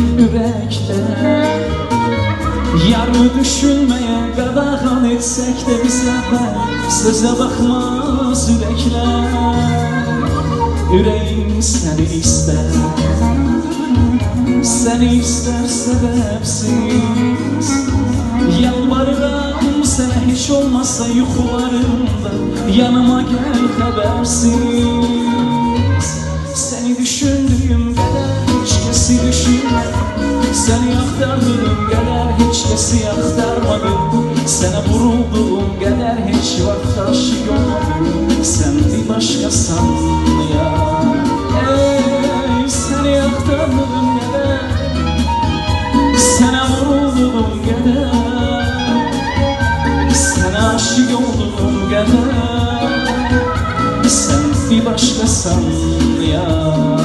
yürekdə Yarını düşünməyə qadağan etsək də biz əvvəl Sözə baxmaz ürəklər Ürəyim səni istər Səni istər səbəbsiz Yalvarıram sənə heç olmasa yuxularımda Yanıma gəl xəbərsiz Səni düşündüyüm Səni axtardığım qədər heç kəsi axtarmadım Sənə vurulduğum qədər heç vaxt aşık olmadım Sən bir başqasan ya. Ey səni axtardığım qədər Sənə vurulduğum qədər Sənə aşık olduğum qədər Sən bir başqasan ya